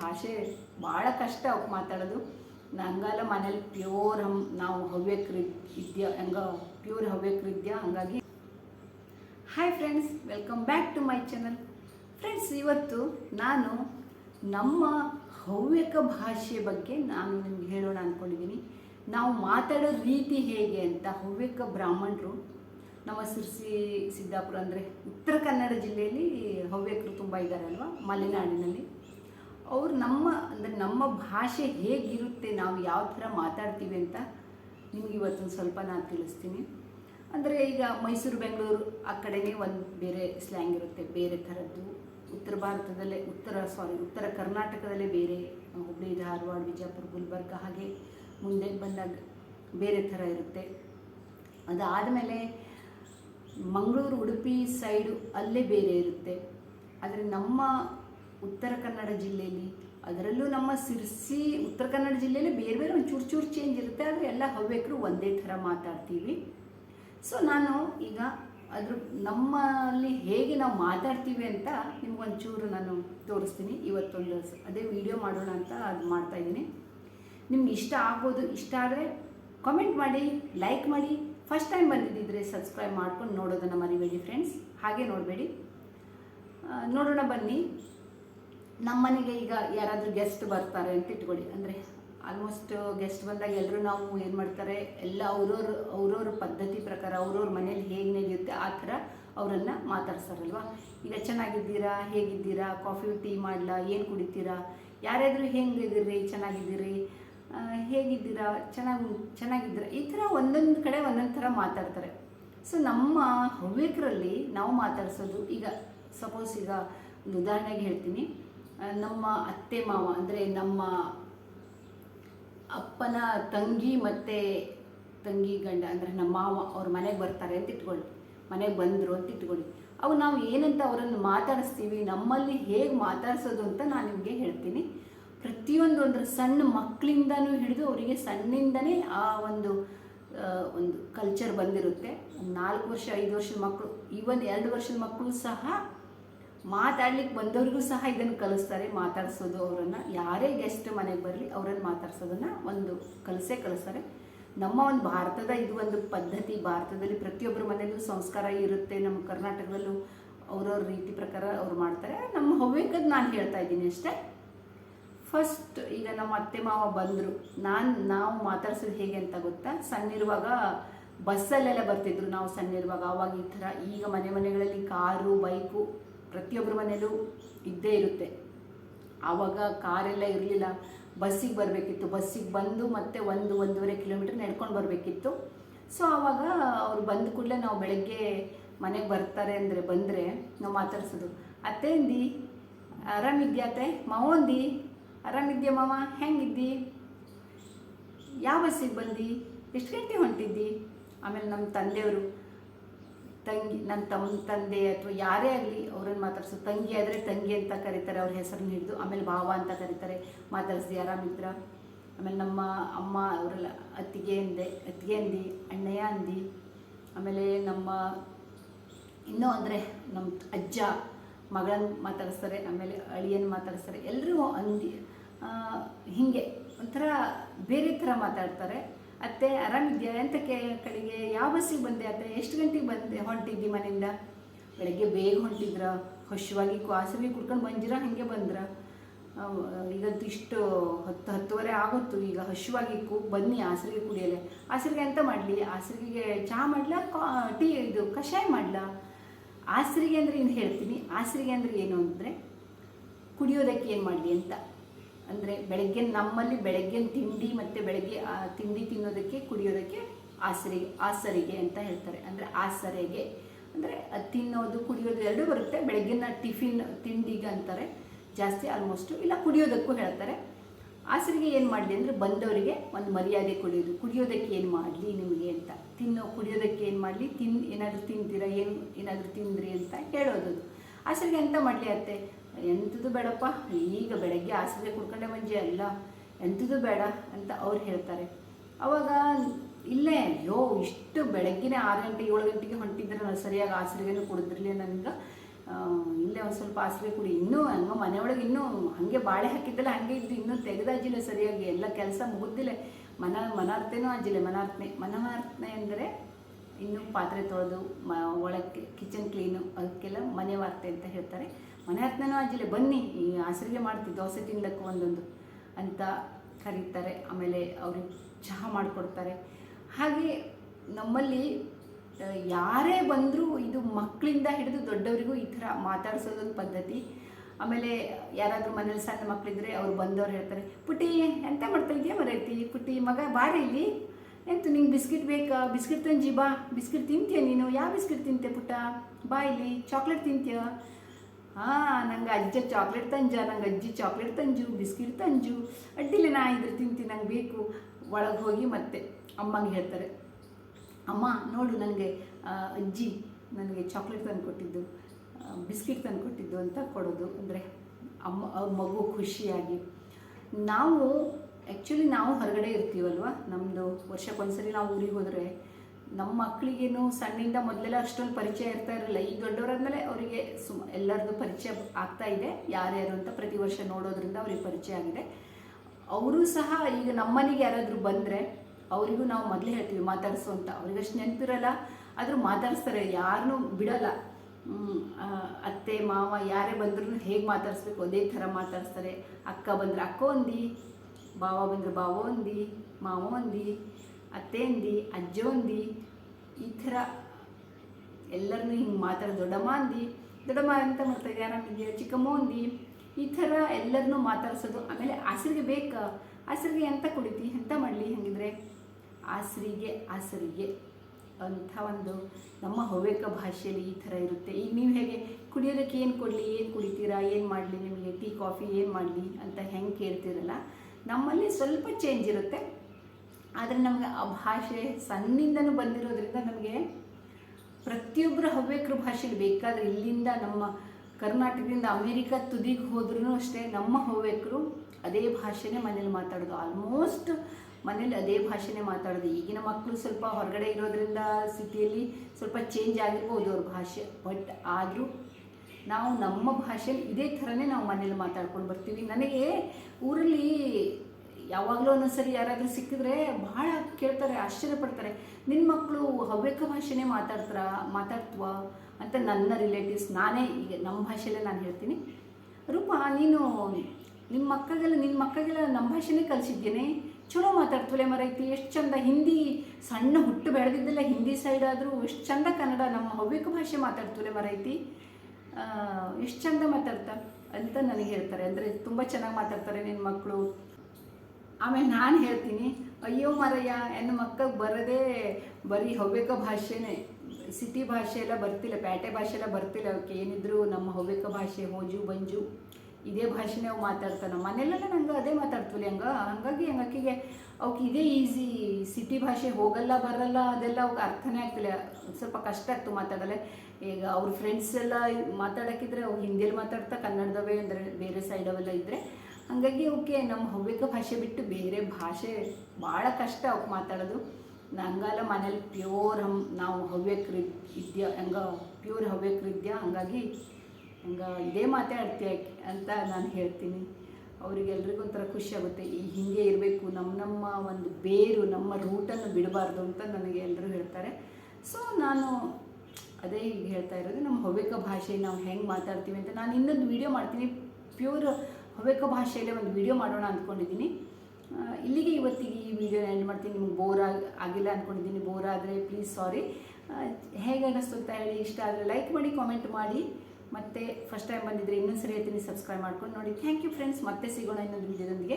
ಭಾಷೆ ಭಾಳ ಕಷ್ಟ ಅವ್ಕೆ ಮಾತಾಡೋದು. ಹಂಗಲ್ಲ ಮನೇಲಿ ಪ್ಯೂರ್ ಹಮ್ ನಾವು ಹವ್ಯಕ್ರಿ ಇದ್ಯ ಹಂಗ ಪ್ಯೂರ್ ಹವ್ಯಕ್ರಿದ್ಯಾ, ಹಂಗಾಗಿ. Hi friends welcome back to my channel friends ಇವತ್ತು ನಾನು ನಮ್ಮ ಹವ್ಯಕ ಭಾಷೆ ಬಗ್ಗೆ ನಾನು ನಿಮ್ಗೆ ಹೇಳೋಣ ಅಂದ್ಕೊಂಡಿದ್ದೀನಿ ನಾವು ಮಾತಾಡೋ ರೀತಿ ಹೇಗೆ ಅಂತ ಹವ್ಯಕ ಬ್ರಾಹ್ಮಣರು, ನಮ್ಮ ಸಿರ್ಸಿ ಸಿದ್ದಾಪುರ ಅಂದರೆ ಉತ್ತರ ಕನ್ನಡ ಜಿಲ್ಲೆಯಲ್ಲಿ ಹವ್ಯಕರು ತುಂಬ ಅಲ್ವಾ? ಮಲೆನಾಡಿನಲ್ಲಿ. ಅವ್ರು ನಮ್ಮ, ಅಂದರೆ ನಮ್ಮ ಭಾಷೆ ಹೇಗಿರುತ್ತೆ, ನಾವು ಯಾವ ಥರ ಮಾತಾಡ್ತೀವಿ ಅಂತ ನಿಮ್ಗೆ ಇವತ್ತೊಂದು ಸ್ವಲ್ಪ ನಾನು ತಿಳಿಸ್ತೀನಿ. ಅಂದರೆ ಈಗ ಮೈಸೂರು, ಬೆಂಗಳೂರು ಆ ಕಡೆನೇ ಒಂದು ಬೇರೆ ಸ್ಲ್ಯಾಂಗ್ ಇರುತ್ತೆ, ಬೇರೆ ಥರದ್ದು. ಉತ್ತರ ಭಾರತದಲ್ಲೇ, ಉತ್ತರ ಸಾರಿ ಉತ್ತರ ಕರ್ನಾಟಕದಲ್ಲೇ ಬೇರೆ ಹುಬ್ಬಳ್ಳಿ ಧಾರವಾಡ ವಿಜಯಪುರ ಗುಲ್ಬರ್ಗ ಹಾಗೆ ಮುಂದೆ ಬಂದಾಗ ಬೇರೆ ಥರ ಇರುತ್ತೆ. ಅದಾದಮೇಲೆ ಮಂಗಳೂರು, ಉಡುಪಿ ಸೈಡು ಅಲ್ಲೇ ಬೇರೆ ಇರುತ್ತೆ. ಆದರೆ ನಮ್ಮ ಉತ್ತರ ಕನ್ನಡ ಜಿಲ್ಲೆಯಲ್ಲಿ. ಅದರಲ್ಲೂ ನಮ್ಮ ಸಿರ್ಸಿ ಉತ್ತರ ಕನ್ನಡ ಜಿಲ್ಲೆಯಲ್ಲಿ ಬೇರೆ ಬೇರೆ ಒಂದು ಚೂರು ಚೂರು ಚೇಂಜ್ ಇರುತ್ತೆ, ಆದರೆ ಎಲ್ಲ ಹವ್ಯಕರು ಒಂದೇ ಥರ ಮಾತಾಡ್ತೀವಿ. ಸೊ ನಾನು ಈಗ ಅದ್ರ ನಮ್ಮಲ್ಲಿ ಹೇಗೆ ನಾವು ಮಾತಾಡ್ತೀವಿ ಅಂತ ನಿಮ್ಗೊಂಚೂರು ನಾನು ತೋರಿಸ್ತೀನಿ. ಇವತ್ತೊಂದು ಅದೇ ವಿಡಿಯೋ ಮಾಡೋಣ ಅಂತ ಅದು ಮಾಡ್ತಾಯಿದ್ದೀನಿ ನಿಮ್ಗೆ ಇಷ್ಟ ಆಗ್ಬೋದು, ಇಷ್ಟ ಆದರೆ ಕಾಮೆಂಟ್ ಮಾಡಿ ಲೈಕ್ ಮಾಡಿ. ಫಸ್ಟ್ ಟೈಮ್ ಬಂದಿದ್ದಿದ್ರೆ ಸಬ್ಸ್ಕ್ರೈಬ್ ಮಾಡ್ಕೊಂಡು ನೋಡೋದನ್ನು ಮರಿಬೇಡಿ ಫ್ರೆಂಡ್ಸ್ ಹಾಗೆ ನೋಡಬೇಡಿ. ನೋಡೋಣ ಬನ್ನಿ. ನಮ್ಮ ಮನೆಗೆ ಈಗ ಯಾರಾದರೂ ಗೆಸ್ಟ್ ಬರ್ತಾರೆ ಅಂತ ಇಟ್ಕೊಳ್ಳಿ. ಅಂದರೆ ಆಲ್ಮೋಸ್ಟ್ ಗೆಸ್ಟ್ ಬಂದಾಗ ಎಲ್ಲರೂ ನಾವು ಏನು ಮಾಡ್ತಾರೆ ಎಲ್ಲ ಅವ್ರವ್ರ ಅವ್ರವ್ರ ಪದ್ಧತಿ ಪ್ರಕಾರ ಅವ್ರವ್ರ ಮನೇಲಿ ಹೇಗೆ ನಡೆಯುತ್ತೆ ಆ ಥರ ಅವರನ್ನು ಮಾತಾಡ್ಸಾರಲ್ವಾ? ಈಗ ಚೆನ್ನಾಗಿದ್ದೀರಾ ಹೇಗಿದ್ದೀರಾ ಕಾಫಿ ಟೀ ಮಾಡಲಾ ಏನು ಕುಡಿತೀರಾ ಯಾರಾದರೂ ಹೆಂಗಿದ್ದೀರಿ ಚೆನ್ನಾಗಿದ್ದೀರಿ ಆ, ಹೇಗಿದ್ದೀರಾ ಚೆನ್ನಾಗಿ ಚೆನ್ನಾಗಿದ್ದೀರಾ ಈ ಥರ ಒಂದೊಂದು ಕಡೆ ಒಂದೊಂದು ಥರ ಮಾತಾಡ್ತಾರೆ. ಸೊ ನಮ್ಮ ಹವ್ಯಕರಲ್ಲಿ ನಾವು ಮಾತಾಡ್ಸೋದು ಈಗ ಸಪೋಸ್ ಈಗ ಒಂದು ಉದಾಹರಣೆಗೆ ಹೇಳ್ತೀನಿ. ನಮ್ಮ ಅತ್ತೆ ಮಾವ, ಅಂದರೆ ನಮ್ಮ ಅಪ್ಪನ ತಂಗಿ ಮತ್ತು ತಂಗಿ ಗಂಡ, ಅಂದರೆ ನಮ್ಮ ಮಾವ ಅವ್ರ ಮನೆಗೆ ಬರ್ತಾರೆ ಅಂತ ಇಟ್ಕೊಳ್ಳಿ. ಮನೆಗೆ ಬಂದರು ಅಂತ ಇಟ್ಕೊಳ್ಳಿ. ಅವು ನಾವು ಏನಂತ ಅವರನ್ನು ಮಾತಾಡಿಸ್ತೀವಿ, ನಮ್ಮಲ್ಲಿ ಹೇಗೆ ಮಾತಾಡಿಸೋದು ಅಂತ ನಾನು ನಿಮಗೆ ಹೇಳ್ತೀನಿ. ಪ್ರತಿಯೊಂದು ಅಂದರೆ ಸಣ್ಣ ಮಕ್ಕಳಿಂದನೂ ಹಿಡಿದು ಅವರಿಗೆ ಸಣ್ಣಿಂದನೇ ಆ ಒಂದು ಒಂದು ಕಲ್ಚರ್ ಬಂದಿರುತ್ತೆ. ನಾಲ್ಕು ವರ್ಷ, ಐದು ವರ್ಷದ ಮಕ್ಕಳು ಈವನ್ ಎರಡು ವರ್ಷದ ಮಕ್ಕಳು ಸಹ ಮಾತಾಡ್ಲಿಕ್ಕೆ ಬಂದವ್ರಿಗೂ ಸಹ ಇದನ್ನು ಕಲಿಸ್ತಾರೆ, ಮಾತಾಡಿಸೋದು ಅವರನ್ನು. ಯಾರೇ ಗೆಸ್ಟ್ ಮನೆಗೆ ಬರಲಿ ಅವರನ್ನು ಮಾತಾಡ್ಸೋದನ್ನು ಒಂದು ಕಲಿಸೇ ಕಲಿಸ್ತಾರೆ. ನಮ್ಮ ಒಂದು ಭಾರತದ ಇದು ಒಂದು ಪದ್ಧತಿ, ಭಾರತದಲ್ಲಿ ಪ್ರತಿಯೊಬ್ಬರ ಮನೆಯಲ್ಲೂ ಸಂಸ್ಕಾರ ಇರುತ್ತೆ. ನಮ್ಮ ಕರ್ನಾಟಕದಲ್ಲೂ ಅವ್ರವ್ರ ರೀತಿ ಪ್ರಕಾರ ಅವ್ರು ಮಾಡ್ತಾರೆ. ನಮ್ಮ ಹವ್ಯಕದ ನಾನು ಹೇಳ್ತಾ ಇದ್ದೀನಿ ಅಷ್ಟೇ. ಫಸ್ಟ್ ಈಗ ನಮ್ಮ ಅತ್ತೆ ಮಾವ ಬಂದರು. ನಾನು, ನಾವು ಮಾತಾಡ್ಸೋದು ಹೇಗೆ ಅಂತ ಗೊತ್ತಾ? ಸಣ್ಣಿರುವಾಗ ಬಸ್ಸಲ್ಲೆಲ್ಲ ಬರ್ತಿದ್ರು ನಾವು ಸಣ್ಣಿರುವಾಗ. ಆವಾಗ ಈ ಥರ ಈಗ ಮನೆ ಮನೆಗಳಲ್ಲಿ ಕಾರು, ಬೈಕು ಪ್ರತಿಯೊಬ್ಬರ ಮನೆಯಲ್ಲೂ ಇದ್ದೇ ಇರುತ್ತೆ. ಆವಾಗ ಕಾರೆಲ್ಲ ಇರಲಿಲ್ಲ. ಬಸ್ಸಿಗೆ ಬರಬೇಕಿತ್ತು. ಬಸ್ಸಿಗೆ ಬಂದು ಮತ್ತೆ ಒಂದು, ಒಂದೂವರೆ ಕಿಲೋಮೀಟ್ರ್ ನಡ್ಕೊಂಡು ಬರಬೇಕಿತ್ತು. ಸೊ ಆವಾಗ ಅವ್ರು ಬಂದ ಕೂಡಲೇ ನಾವು ಬೆಳಗ್ಗೆ ಮನೆಗೆ ಬರ್ತಾರೆ ಅಂದರೆ ಬಂದರೆ ನಾವು ಮಾತಾಡ್ಸೋದು. ಅತ್ತೆಂದಿ ಆರಾಮಿದ್ಯಾ ಅತ್ತೆ? ಮಾವಂದಿ ಆರಾಮಿದ್ಯಾ ಮಾವ? ಹೆಂಗಿದ್ದಿ? ಯಾವ ಬಸ್ಸಿಗೆ ಬಂದು? ಎಷ್ಟು ಗಂಟೆ ಹೊಂಟಿದ್ದಿ? ಆಮೇಲೆ ನಮ್ಮ ತಂದೆಯವರು ತಂಗಿ ನನ್ನ ತಮ್ಮ ತಂದೆ ಅಥವಾ ಯಾರೇ ಆಗಲಿ ಅವ್ರನ್ನ ಮಾತಾಡ್ಸೋ. ತಂಗಿ ಆದರೆ ತಂಗಿ ಅಂತ ಕರೀತಾರೆ, ಅವ್ರ ಹೆಸರನ್ನ ಹಿಡಿದು, ಆಮೇಲೆ ಭಾವ ಅಂತ ಕರೀತಾರೆ. ಮಾತಾಡಿಸ್ದಿ ಮಿತ್ರ ಆಮೇಲೆ ನಮ್ಮ ಅಮ್ಮ ಅವರೆಲ್ಲ, ಅತ್ತಿಗೆ ಅಂದೆ, ಅತ್ತಿಗೆ ಅಂದಿ, ಅಣ್ಣಯ್ಯ ಅಂದಿ. ಆಮೇಲೆ ನಮ್ಮ, ಇನ್ನೂ ಅಂದರೆ ನಮ್ಮ ಅಜ್ಜ ಮಗಳನ್ನ ಮಾತಾಡಿಸ್ತಾರೆ, ಆಮೇಲೆ ಅಳಿಯನ್ನ ಮಾತಾಡಿಸ್ತಾರೆ. ಎಲ್ಲರೂ ಅಂದಿ ಹೀಗೆ, ಒಂಥರ ಬೇರೆ ಥರ ಮಾತಾಡ್ತಾರೆ. ಅತ್ತೆ, ಆರಾಮಿದ್ಯಾ? ಎಂತ ಕಡೆಗೆ? ಯಾವ ಬಸ್ಸಿಗೆ ಬಂದೆ ಅತ್ತೆ? ಎಷ್ಟು ಗಂಟೆಗೆ ಬಂದೆ ಹೊಂಟಿದ್ದಿ ಮನೆಯಿಂದ? ಬೆಳಗ್ಗೆ ಬೇಗ ಹೊಂಟಿದ್ರ ಹೊಶವಾಗಿ ಕ್ವಾಸವಿ ಕುಡ್ಕೊಂಡು ಬಂದಿರ, ಹಾಗೆ ಬಂದ್ರ? ಈಗಂತೂ ಇಷ್ಟು ಹತ್ತು, ಹತ್ತುವರೆ ಆಗೋತ್ತು. ಈಗ ಹಶುವಾಗಿ ಕೂ, ಬನ್ನಿ ಹಾಸಿಗೆ ಕುಡಿಯಲೆ. ಹಾಸಿಗೆ ಎಂತ ಮಾಡಲಿ? ಹಾಸಿಗೆಗೆ ಚಹಾ ಮಾಡ್ಲಾ ಟೀ ಇದು, ಕಷಾಯ ಮಾಡ್ಲಾ? ಹಾಸಿಗೆ ಅಂದರೆ ಹೇಳ್ತೀನಿ. ಹಾಸಿಗೆ ಅಂದರೆ ಏನು ಅಂದರೆ ಕುಡಿಯೋದಕ್ಕೆ ಏನು ಮಾಡಲಿ ಅಂತ. ಅಂದರೆ ಬೆಳಗ್ಗೆ ನಮ್ಮಲ್ಲಿ ಬೆಳಗ್ಗಿನ ತಿಂಡಿ ಮತ್ತು ಬೆಳಗ್ಗೆ ತಿಂಡಿ ತಿನ್ನೋದಕ್ಕೆ, ಕುಡಿಯೋದಕ್ಕೆ ಆಸರಿಗೆ ಆಸರಿಗೆ ಅಂತ ಹೇಳ್ತಾರೆ. ಅಂದರೆ ಆಸರೆಗೆ, ಅಂದರೆ ಅದು ತಿನ್ನೋದು, ಕುಡಿಯೋದು ಎರಡೂ ಬರುತ್ತೆ. ಬೆಳಗ್ಗಿನ ಟಿಫಿನ್ ತಿಂಡಿಗೆ ಅಂತಾರೆ. ಜಾಸ್ತಿ ಆಲ್ಮೋಸ್ಟು ಇಲ್ಲ, ಕುಡಿಯೋದಕ್ಕೂ ಹೇಳ್ತಾರೆ. ಆಸರಿಗೆ ಏನು ಮಾಡಲಿ ಅಂದರೆ ಬಂದವರಿಗೆ ಒಂದು ಮರ್ಯಾದೆ ಕುಡಿಯೋದು ಕುಡಿಯೋದಕ್ಕೆ ಏನು ಮಾಡಲಿ ನಿಮಗೆ ಅಂತ. ತಿನ್ನೋ, ಕುಡಿಯೋದಕ್ಕೆ ಏನು ಮಾಡಲಿ? ತಿನ್, ಏನಾದರೂ ತಿಂತೀರಾ? ಏನು, ಏನಾದರೂ ತಿಂದ್ರಿ ಅಂತ ಹೇಳೋದು. ಆಸರಿಗೆ ಎಂತ ಮಾಡಲಿ ಅತ್ತೆ? ಎಂಥದ್ದು ಬೇಡಪ್ಪ, ಈಗ ಬೆಳಗ್ಗೆ ಆಸರೆ ಕುಡ್ಕೊಂಡೆ ಮಂಜೆ ಅಲ್ಲ, ಎಂಥದ್ದು ಬೇಡ ಅಂತ ಅವ್ರು ಹೇಳ್ತಾರೆ. ಅವಾಗ ಇಲ್ಲೇ, ಅಯ್ಯೋ, ಇಷ್ಟು ಬೆಳಗ್ಗಿನ ಆರು ಗಂಟೆ, ಏಳು ಗಂಟೆಗೆ ಹೊಂಟಿದ್ರೆ ನಾನು ಸರಿಯಾಗಿ ಆಸರಿಗೆನೂ ಕುಡಿದ್ರಲಿ ನನಗೆ. ಇಲ್ಲೇ ಒಂದು ಸ್ವಲ್ಪ ಆಸರೆ ಕುಡಿ. ಇನ್ನೂ ಹಂಗೆ ಮನೆಯೊಳಗೆ ಇನ್ನೂ ಹಾಗೆ ಬಾಳೆ ಹಾಕಿದ್ದಲ್ಲ ಹಾಗೆ ಇದ್ದು ಇನ್ನೂ ತೆಗೆದಾಜಿಲ್ಲ ಸರಿಯಾಗಿ, ಎಲ್ಲ ಕೆಲಸ ಮುಗಿದಿಲ್ಲ ಮನ, ಮನಾರ್ತೇನೂ ಆಜಿಲ್ಲ ಮನಾರ್ಥನೆ ಮನಾರ್ಥನೆ ಅಂದರೆ ಇನ್ನೂ ಪಾತ್ರೆ ತೊಳೆದು, ಮ, ಒಳಕ್ಕೆ ಕಿಚನ್ ಕ್ಲೀನು ಅದಕ್ಕೆಲ್ಲ ಮನೆ ವಾರ್ತೆ ಅಂತ ಹೇಳ್ತಾರೆ. ಮನೆ ಹತ್ರನೂ ಅಜ್ಜಿಲೆ ಬನ್ನಿ, ಈ ಹಸಿರಿಗೆ ಮಾಡ್ತೀವಿ, ದೋಸೆ ತಿಂದಕ್ಕೆ ಒಂದೊಂದು ಅಂತ ಕರೀತಾರೆ. ಆಮೇಲೆ ಅವ್ರಿಗೆ ಚಹಾ ಮಾಡಿಕೊಡ್ತಾರೆ. ಹಾಗೆ ನಮ್ಮಲ್ಲಿ ಯಾರೇ ಬಂದರೂ ಇದು ಮಕ್ಕಳಿಂದ ಹಿಡಿದು ದೊಡ್ಡವರಿಗೂ ಈ ಥರ ಮಾತಾಡ್ಸೋದೊಂದು ಪದ್ಧತಿ. ಆಮೇಲೆ ಯಾರಾದರೂ ಮನೇಲಿ ಸಣ್ಣ ಮಕ್ಕಳಿದ್ರೆ ಅವ್ರು ಬಂದವ್ರು ಹೇಳ್ತಾರೆ, ಪುಟ್ಟಿ, ಎಂತ ಮಾಡ್ತಾ ಇದೆಯಾ ಮರೈತಿ? ಪುಟ್ಟಿ, ಮಗ ಬಾರಿ ಇಲ್ಲಿ. ಎಂತು ನಿಂಗೆ ಬಿಸ್ಕಿಟ್ ಬೇಕಾ? ಬಿಸ್ಕಿಟ್ ತಂಜಿ ಬಾ. ಬಿಸ್ಕಿಟ್ ತಿಂತೀಯ ನೀನು? ಯಾವ ಬಿಸ್ಕಿಟ್ ತಿಂತೆ ಪುಟ್ಟ? ಬಾ ಇಲ್ಲಿ. ಚಾಕ್ಲೇಟ್ ತಿಂತೀಯ? ಹಾಂ, ನಂಗೆ ಅಜ್ಜ ಚಾಕ್ಲೇಟ್ ತಂಜ, ನಂಗೆ ಅಜ್ಜಿ ಚಾಕ್ಲೇಟ್ ತಂಜು, ಬಿಸ್ಕಿಟ್ ತಂಜು. ಅಡ್ಡಿಲ್ಲ, ನಾ ಇದ್ರ ತಿಂತೀನಿ ನಂಗೆ ಬೇಕು. ಒಳಗೆ ಹೋಗಿ ಮತ್ತೆ ಅಮ್ಮಂಗೆ ಹೇಳ್ತಾರೆ, ಅಮ್ಮ, ನೋಡು ನನಗೆ ಅಜ್ಜಿ ನನಗೆ ಚಾಕ್ಲೇಟ್ ತಂದು ಕೊಟ್ಟಿದ್ದು ಬಿಸ್ಕಿಟ್ ತಂದು ಕೊಟ್ಟಿದ್ದು ಅಂತ ಕೊಡೋದು. ಅಂದರೆ ಅಮ್ಮ ಮಗು ಖುಷಿಯಾಗಿ. ನಾವು ಆ್ಯಕ್ಚುಲಿ ನಾವು ಹೊರಗಡೆ ಇರ್ತೀವಲ್ವ ನಮ್ಮದು ವರ್ಷಕ್ಕೊಂದ್ಸರಿ ನಾವು ಊರಿಗೆ ಹೋದರೆ ನಮ್ಮ ಮಕ್ಕಳಿಗೇನು ಸಣ್ಣಿಂದ ಮೊದಲೆಲ್ಲ ಅಷ್ಟೊಂದು ಪರಿಚಯ ಇರ್ತಾ ಇರಲಿಲ್ಲ. ಈಗ ದೊಡ್ಡವರಾದ್ಮೇಲೆ ಅವರಿಗೆ ಸುಮ್ ಎಲ್ಲರದ್ದು ಪರಿಚಯ ಆಗ್ತಾ ಇದೆ. ಯಾರ್ಯಾರು ಅಂತ ಪ್ರತಿ ವರ್ಷ ನೋಡೋದ್ರಿಂದ ಅವ್ರಿಗೆ ಪರಿಚಯ ಆಗಿದೆ. ಅವರು ಸಹ ಈಗ ನಮ್ಮನೆಗೆ ಯಾರಾದರೂ ಬಂದರೆ ಅವರಿಗೂ ನಾವು ಮೊದಲೇ ಹೇಳ್ತೀವಿ, ಮಾತಾಡಿಸು ಅಂತ. ಅವ್ರಿಗೆ ಅಷ್ಟು ನೆನಪಿರಲ್ಲ, ಆದರೂ ಮಾತಾಡಿಸ್ತಾರೆ. ಯಾರನ್ನೂ ಬಿಡಲ್ಲ. ಅತ್ತೆ, ಮಾವ ಯಾರೇ ಬಂದ್ರೂ ಹೇಗೆ ಮಾತಾಡಿಸ್ಬೇಕು? ಅದೇ ಥರ ಮಾತಾಡಿಸ್ತಾರೆ. ಅಕ್ಕ ಬಂದರೆ ಅಕ್ಕ ಒಂದಿ, ಬಾವ ಬಂದರೆ ಬಾವ ಒಂದಿ, ಮಾವ ಒಂದಿ. ಅತ್ತೆ ಅಂದಿ ಅಜ್ಜ ಒಂದಿ ಈ ಥರ ಎಲ್ಲರನ್ನೂ ಹಿಂಗೆ ಮಾತಾಡ ದೊಡ್ಡಮ್ಮ ಅಂದಿ ದೊಡ್ಡಮ್ಮ ಅಂತ ಮಾಡ್ತಾ ಯಾರಾಗಿದೆಯಾ ಚಿಕ್ಕಮ್ಮ ಅಂದಿ ಈ ಥರ ಎಲ್ಲರನ್ನೂ ಮಾತಾಡ್ಸೋದು. ಆಮೇಲೆ ಹಸಿರಿಗೆ ಬೇಕಾ? ಆಸರಿಗೆ ಎಂತ ಕುಡಿತಿ? ಎಂತ ಮಾಡಲಿ ಹಾಗಿದ್ರೆ? ಆಸರಿಗೆ ಆಸರಿಗೆ ಅಂಥ ಒಂದು ನಮ್ಮ ಹವ್ಯಕ ಭಾಷೆಯಲ್ಲಿ ಈ ಥರ ಇರುತ್ತೆ. ಈಗ ನೀವು ಹೇಗೆ ಕುಡಿಯೋದಕ್ಕೆ ಏನು ಕೊಡಲಿ? ಏನು ಕುಡಿತೀರಾ? ಏನು ಮಾಡಲಿ ನಿಮಗೆ? ಟೀ, ಕಾಫಿ ಏನು ಮಾಡಲಿ ಅಂತ ಹೆಂಗೆ ಕೇಳ್ತಿರಲ್ಲ, ನಮ್ಮಲ್ಲಿ ಸ್ವಲ್ಪ ಚೇಂಜ್ ಇರುತ್ತೆ. ಆದರೆ ನಮಗೆ ಆ ಭಾಷೆ ಸಣ್ಣಿಂದನೂ ಬಂದಿರೋದ್ರಿಂದ ನಮಗೆ ಪ್ರತಿಯೊಬ್ಬರ ಹವ್ಯಕರು ಭಾಷೆಗೆ ಬೇಕಾದರೆ ಇಲ್ಲಿಂದ ನಮ್ಮ ಕರ್ನಾಟಕದಿಂದ ಅಮೇರಿಕ ತುದಿಗೆ ಹೋದ್ರೂ ಅಷ್ಟೇ ನಮ್ಮ ಹವ್ಯಕರು ಅದೇ ಭಾಷೆನೇ ಮನೇಲಿ ಮಾತಾಡೋದು. ಆಲ್ಮೋಸ್ಟ್ ಮನೇಲಿ ಅದೇ ಭಾಷೆನೇ ಮಾತಾಡೋದು. ಈಗಿನ ಮಕ್ಕಳು ಸ್ವಲ್ಪ ಹೊರಗಡೆ ಇರೋದ್ರಿಂದ ಸಿಟಿಯಲ್ಲಿ ಸ್ವಲ್ಪ ಚೇಂಜ್ ಆಗಿರ್ಬೋದು ಅವ್ರ ಭಾಷೆ. ಬಟ್ ಆದರೂ ನಾವು ನಮ್ಮ ಭಾಷೆಯಲ್ಲಿ ಇದೇ ಥರನೇ ನಾವು ಮನೇಲಿ ಮಾತಾಡ್ಕೊಂಡು ಬರ್ತೀವಿ. ನನಗೆ ಊರಲ್ಲಿ ಯಾವಾಗಲೂ ಒಂದೊಂದ್ಸರಿ ಯಾರಾದರೂ ಸಿಕ್ಕಿದ್ರೆ ಭಾಳ ಕೇಳ್ತಾರೆ, ಆಶ್ಚರ್ಯ ಪಡ್ತಾರೆ. ನಿನ್ನ ಮಕ್ಕಳು ಹವ್ಯಕ ಭಾಷೆನೇ ಮಾತಾಡ್ತಾರ, ಮಾತಾಡ್ತವಾ ಅಂತ ನನ್ನ ರಿಲೇಟಿವ್ಸ್ ನಾನೇ ಈಗ ನಮ್ಮ ಭಾಷೆಯಲ್ಲೇ ನಾನು ಹೇಳ್ತೀನಿ. ರೂಪಾ, ನೀನು ನಿಮ್ಮ ಮಕ್ಕಳಿಗೆಲ್ಲ ನಿನ್ನ ಮಕ್ಕಳಿಗೆಲ್ಲ ನಮ್ಮ ಭಾಷೆನೇ ಕಲಿಸಿದ್ದೇನೆ ಚಲೋ ಮಾತಾಡ್ತವಲೆ ಮರೈತಿ, ಎಷ್ಟು ಚಂದ ಹಿಂದಿ, ಸಣ್ಣ ಹುಟ್ಟು ಬೆಳೆದಿದ್ದೆಲ್ಲ ಹಿಂದಿ ಸೈಡ್ ಆದರೂ ಎಷ್ಟು ಚಂದ ಕನ್ನಡ ನಮ್ಮ ಹವ್ಯಕ ಭಾಷೆ ಮಾತಾಡ್ತವಲೆ ಮರೈತಿ. ಎಷ್ಟು ಚಂದ ಮಾತಾಡ್ತಾರೆ ಅಂತ ನನಗೆ ಹೇಳ್ತಾರೆ. ಅಂದರೆ ತುಂಬ ಚೆನ್ನಾಗಿ ಮಾತಾಡ್ತಾರೆ ನಿನ್ನ ಮಕ್ಕಳು ಆಮೇಲೆ ನಾನು ಹೇಳ್ತೀನಿ, ಅಯ್ಯೋ ಮರಯ್ಯ, ಹೆಣ್ಣು ಮಕ್ಕಳಿಗೆ ಬರದೇ ಬರೀ ಹವ್ಯಕ ಭಾಷೆನೇ. ಸಿಟಿ ಭಾಷೆ ಎಲ್ಲ ಬರ್ತಿಲ್ಲ, ಪ್ಯಾಟೆ ಭಾಷೆ ಎಲ್ಲ ಬರ್ತಿಲ್ಲ ಅವಕ್ಕೆ ಏನಿದ್ರು ನಮ್ಮ ಹವ್ಯಕ ಭಾಷೆ ಹೋಜು ಬಂಜು. ಇದೇ ಭಾಷೆನೇ ಅವು ಮಾತಾಡ್ತಾನೆ. ಮನೆಯಲ್ಲೆಲ್ಲ ನಂಗೆ ಅದೇ ಮಾತಾಡ್ತೀವಿ ಹಂಗ, ಹಂಗಾಗಿ ಹಂಗೆ ಅವ್ಕೆ ಅವಕ್ಕೆ ಇದೇ ಈಸಿ, ಸಿಟಿ ಭಾಷೆ ಹೋಗಲ್ಲ, ಬರಲ್ಲ, ಅದೆಲ್ಲ ಅವ್ಕೆ ಅರ್ಥನೇ ಆಗ್ತಿಲ್ಲ. ಸ್ವಲ್ಪ ಕಷ್ಟ ಆಗ್ತು ಮಾತಾಡಲ್ಲ ಈಗ ಅವ್ರ ಫ್ರೆಂಡ್ಸ್ ಎಲ್ಲ ಮಾತಾಡೋಕ್ಕಿದ್ರೆ ಅವ್ರು ಹಿಂದಿಯಲ್ಲಿ ಮಾತಾಡ್ತಾ ಕನ್ನಡದವೇ ಅಂದರೆ ಬೇರೆ ಸೈಡವೆಲ್ಲ ಇದ್ದರೆ ಹಾಗಾಗಿ ಅವಕ್ಕೆ ನಮ್ಮ ಹವ್ಯಕ ಭಾಷೆ ಬಿಟ್ಟು ಬೇರೆ ಭಾಷೆ ಭಾಳ ಕಷ್ಟ ಅವಕ್ಕೆ ಮಾತಾಡೋದು. ಹಂಗಲ್ಲ ಮನೇಲಿ ಪ್ಯೂರ್ ಹಮ್, ನಾವು ಹವ್ಯಕ್ರಿ ಇದ್ಯ ಹಂಗ ಪ್ಯೂರ್ ಹವ್ಯಕ್ರಿದ್ಯ ಹಂಗಾಗಿ ಹಂಗ ಇದೇ ಮಾತಾಡ್ತೀಯ ಅಂತ ನಾನು ಹೇಳ್ತೀನಿ. ಅವ್ರಿಗೆಲ್ರಿಗೂ ಒಂಥರ ಖುಷಿ ಆಗುತ್ತೆ. ಈ ಹಿಂಗೆ ಇರಬೇಕು, ನಮ್ಮ ನಮ್ಮ ಒಂದು ಬೇರು, ನಮ್ಮ ರೂಟನ್ನು ಬಿಡಬಾರ್ದು ಅಂತ ನನಗೆ ಎಲ್ಲರೂ ಹೇಳ್ತಾರೆ. ಸೊ ನಾನು ಅದೇ ಈಗ ಹೇಳ್ತಾ ಇರೋದು, ನಮ್ಮ ಹವ್ಯಕ ಭಾಷೆ ನಾವು ಹೆಂಗೆ ಮಾತಾಡ್ತೀವಿ ಅಂತ. ನಾನು ಇನ್ನೊಂದು ವಿಡಿಯೋ ಮಾಡ್ತೀನಿ. ಪ್ಯೂರ್ ಹವ್ಯಕ ಭಾಷೆಯಲ್ಲೇ ಒಂದು ವಿಡಿಯೋ ಮಾಡೋಣ ಅಂದ್ಕೊಂಡಿದ್ದೀನಿ. ಇಲ್ಲಿಗೆ ಇವತ್ತಿಗೆ ಈ ವಿಡಿಯೋನ ಎಂಡ್ ಮಾಡ್ತೀನಿ. ನಿಮ್ಗೆ ಬೋರ್ ಆಗಿ, ಆಗಿಲ್ಲ ಅಂದ್ಕೊಂಡಿದ್ದೀನಿ. ಬೋರ್ ಆದರೆ ಪ್ಲೀಸ್ ಸಾರಿ ಹೇಗೆ ಅನ್ನಿಸ್ತು ಹೇಳಿ, ಇಷ್ಟ ಆದರೆ ಲೈಕ್ ಮಾಡಿ ಕಾಮೆಂಟ್ ಮಾಡಿ. ಮತ್ತೆ ಫಸ್ಟ್ ಟೈಮ್ ಬಂದಿದ್ದರೆ ಇನ್ನೊಂದು ಸರಿ ಹೇಳ್ತೀನಿ ಸಬ್ಸ್ಕ್ರೈಬ್ ಮಾಡ್ಕೊಂಡು ನೋಡಿ. ಥ್ಯಾಂಕ್ ಯು ಫ್ರೆಂಡ್ಸ್ ಮತ್ತೆ ಸಿಗೋಣ ಇನ್ನೊಂದು ವಿಡಿಯೋದೊಂದಿಗೆ